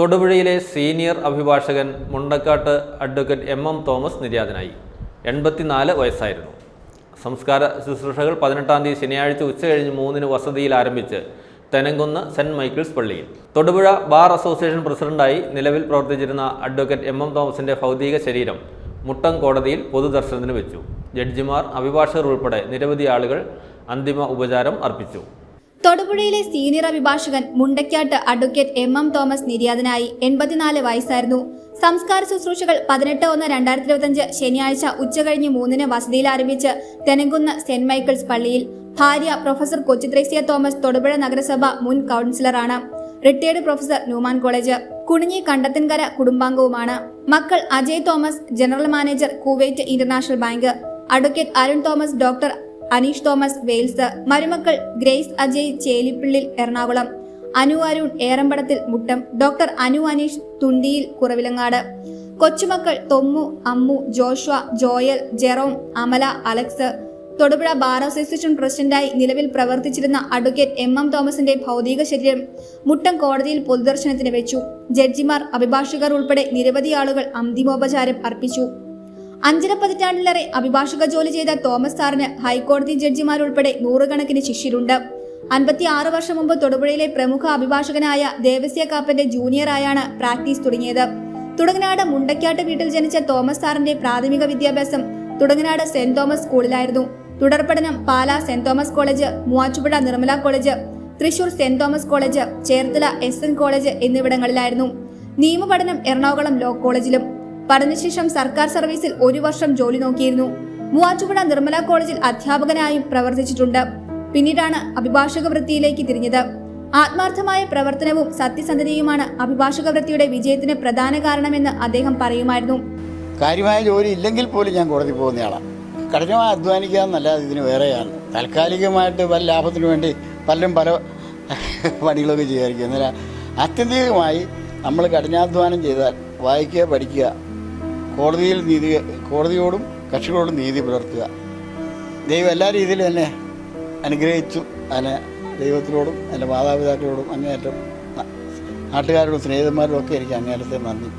തൊടുപുഴയിലെ senior അഭിഭാഷകൻ Mundakkattu advocate M M Thomas നിര്യാതനായി. എൺപത്തിനാല് വയസ്സായിരുന്നു. സംസ്കാര ശുശ്രൂഷകൾ പതിനെട്ടാം തീയതി ശനിയാഴ്ച ഉച്ചകഴിഞ്ഞ് മൂന്നിന് വസതിയിൽ ആരംഭിച്ച് തെനങ്കുന്ന് സെന്റ് മൈക്കിൾസ് പള്ളിയിൽ. തൊടുപുഴ ബാർ അസോസിയേഷൻ പ്രസിഡന്റായി നിലവിൽ പ്രവർത്തിച്ചിരുന്ന അഡ്വക്കേറ്റ് എം എം തോമസിന്റെ ഭൗതിക ശരീരം മുട്ടം കോടതിയിൽ പൊതുദർശനത്തിന് വെച്ചു. ജഡ്ജിമാർ അഭിഭാഷകർ ഉൾപ്പെടെ നിരവധി ആളുകൾ അന്തിമ ഉപചാരം അർപ്പിച്ചു. തൊടുപുഴയിലെ സീനിയർ അഭിഭാഷകൻ Mundakkattu advocate M M Thomas നിര്യാതനായി എൺപത്തിനാല് വയസ്സായിരുന്നു. സംസ്കാര ശുശ്രൂഷകൾ പതിനെട്ട് ഒന്ന് രണ്ടായിരത്തി ഇരുപത്തിയഞ്ച് ശനിയാഴ്ച ഉച്ചകഴിഞ്ഞ് മൂന്നിന് വസതിയിൽ ആരംഭിച്ച് തെനങ്കുന്ന് സെന്റ് മൈക്കിൾസ് പള്ളിയിൽ ഭാര്യ പ്രൊഫസർ കൊച്ചിത്രേസ്യ തോമസ് തൊടുപുഴ നഗരസഭ മുൻ കൗൺസിലറാണ്. Retired professor Newman college Kuninji Kandathinkara കുടുംബാംഗവുമാണ്. മക്കൾ Ajay Thomas general manager Kuwait international bank advocate Arun Thomas doctor Aneesh Thomas Wales മരുമക്കൾ ഗ്രേസ് അജയ് ചേലിപ്പിള്ളിൽ എറണാകുളം അനു അരുൺ ഏറമ്പടത്തിൽ മുട്ടം ഡോക്ടർ അനു അനീഷ് തുണ്ടിയിൽ കുറവിലങ്ങാട് കൊച്ചുമക്കൾ Thommu Ammu Joshua Joel Jerome Amala Alex Thodupuzha bar association പ്രസിഡന്റായി നിലവിൽ പ്രവർത്തിച്ചിരുന്ന അഡ്വക്കേറ്റ് എം എം തോമസിന്റെ ഭൗതിക ശരീരം മുട്ടം കോടതിയിൽ പൊതുദർശനത്തിന് വെച്ചു. ജഡ്ജിമാർ അഭിഭാഷകർ ഉൾപ്പെടെ നിരവധി ആളുകൾ അന്തിമോപചാരം അർപ്പിച്ചു. അഞ്ചര പതിറ്റാണ്ടിലേറെ അഭിഭാഷക ജോലി ചെയ്ത തോമസ് സാറിന് ഹൈക്കോടതി ജഡ്ജിമാരുൾപ്പെടെ നൂറുകണക്കിന് ശിഷ്യരുണ്ട്. അൻപത്തി ആറ് വർഷം മുമ്പ് തൊടുപുഴയിലെ പ്രമുഖ അഭിഭാഷകനായ ദേവസ്യ കാപ്പന്റെ ജൂനിയറായാണ് പ്രാക്ടീസ് തുടങ്ങിയത്. തുടങ്ങനാട് മുണ്ടക്കാട്ട് വീട്ടിൽ ജനിച്ച തോമസ് സാറിന്റെ പ്രാഥമിക വിദ്യാഭ്യാസം തുടങ്ങനാട് സെന്റ് തോമസ് സ്കൂളിലായിരുന്നു. തുടർ പഠനം Pala saint Thomas college Muvattupuzha Nirmala college Thrissur saint Thomas college Cherthala S N college എന്നിവിടങ്ങളിലായിരുന്നു. നിയമപഠനം എറണാകുളം ലോ കോളേജിലും. പഠനശേഷം സർക്കാർ സർവീസിൽ ഒരു വർഷം ജോലി നോക്കിയിരുന്നു. മൂവാറ്റുപുഴ നിർമ്മല കോളേജിൽ അധ്യാപകനായും പ്രവർത്തിച്ചിട്ടുണ്ട്. പിന്നീടാണ് അഭിഭാഷക വൃത്തിയിലേക്ക് തിരിഞ്ഞത്. ആത്മാർത്ഥമായ പ്രവർത്തനവും സത്യസന്ധതയുമാണ് അഭിഭാഷക വൃത്തിയുടെ വിജയത്തിന് പ്രധാന കാരണമെന്ന് അദ്ദേഹം പറയുമായിരുന്നു. കാര്യമായ ജോലി ഇല്ലെങ്കിൽ പോലും ഞാൻ കോടതി പോകുന്നയാളാണ് കഠിനമായി അധ്വാനിക്കുക എന്നല്ലാതെ ഇതിന് വേറെയാണ്. താൽക്കാലികമായിട്ട് പല ലാഭത്തിനു വേണ്ടി പലരും പല പണികളൊക്കെ ചെയ്യുമായിരിക്കും എന്നാൽ ആത്യന്തികമായി നമ്മൾ കഠിനാധ്വാനം ചെയ്താൽ വായിക്കുക പഠിക്കുക കോടതിയിൽ നീതി കോടതിയോടും കക്ഷികളോടും നീതി പുലർത്തുക. ദൈവം എല്ലാ രീതിയിലും എന്നെ അനുഗ്രഹിച്ചു. അതിനെ ദൈവത്തിനോടും എന്റെ മാതാപിതാക്കളോടും അങ്ങേയറ്റം നാട്ടുകാരോടും സ്നേഹിതന്മാരോടും ഒക്കെ എനിക്ക് അങ്ങേയറ്റത്തെ നന്ദി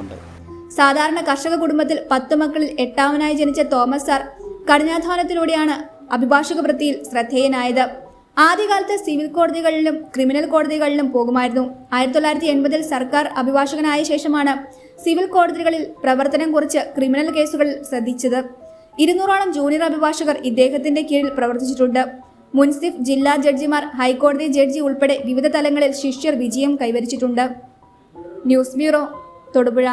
ഉണ്ട്. സാധാരണ കർഷക കുടുംബത്തിൽ പത്ത് മക്കളിൽ എട്ടാമനായി ജനിച്ച തോമസ് സാർ കഠിനാധ്വാനത്തിലൂടെയാണ് അഭിഭാഷക വൃത്തിയിൽ ശ്രദ്ധേയനായത്. ആദ്യകാലത്ത് സിവിൽ കോടതികളിലും ക്രിമിനൽ കോടതികളിലും പോകുമായിരുന്നു. ആയിരത്തി തൊള്ളായിരത്തി എൺപതിൽ സർക്കാർ അഭിഭാഷകനായ ശേഷമാണ് സിവിൽ കോടതികളിൽ പ്രവർത്തനം കുറിച്ച് ക്രിമിനൽ കേസുകളിൽ ശ്രദ്ധിച്ചത്. ഇരുന്നൂറോളം ജൂനിയർ അഭിഭാഷകർ ഇദ്ദേഹത്തിന്റെ കീഴിൽ പ്രവർത്തിച്ചിട്ടുണ്ട്. മുൻസിഫ് ജില്ലാ ജഡ്ജിമാർ ഹൈക്കോടതി ജഡ്ജി ഉൾപ്പെടെ വിവിധ തലങ്ങളിൽ ശിഷ്യർ വിജയം കൈവരിച്ചിട്ടുണ്ട്. News bureau Thodupuzha.